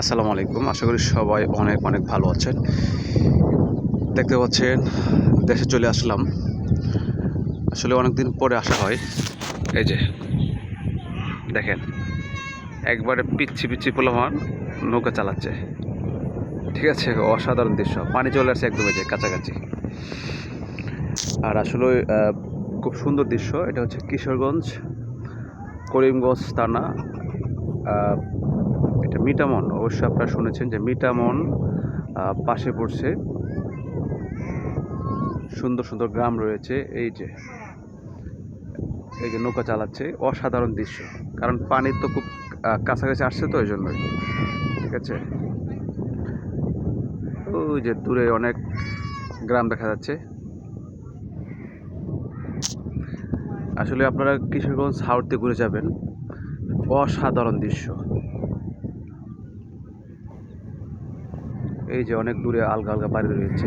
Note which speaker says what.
Speaker 1: আসসালামু আলাইকুম। আশা করি সবাই অনেক অনেক ভালো আছেন। দেখতে পাচ্ছেন, দেশে চলে আসলাম। আসলে অনেক দিন পরে আসা হয়। এই যে, দেখেন, একবারে পিচ্ছি পিচ্ছি পোলামান নৌকা চালাচ্ছে। ঠিক আছে, অসাধারণ দৃশ্য। পানি চলে আসছে একদম যে কাছাকাছি। আর আসলে খুব সুন্দর দৃশ্য। এটা হচ্ছে কিশোরগঞ্জ, করিমগঞ্জ থানা। মিটামন অবশ্যই আপনারা শুনেছেন যে মিটামন পাশে পড়ছে। সুন্দর সুন্দর গ্রাম রয়েছে, এই যে এই যে নৌকা চালাচ্ছে, অসাধারণ দৃশ্য। কারণ পানি তো খুব কাছাকাছি আসছে তো এই জন্যই ঠিক আছে? ওই যে দূরে অনেক গ্রাম দেখা যাচ্ছে। আসলে আপনারা কিশোরগঞ্জ হাওড়তে ঘুরে যাবেন। অসাধারণ দৃশ্য। এই যে অনেক দূরে আলগা আলগা বাড়ি রয়েছে।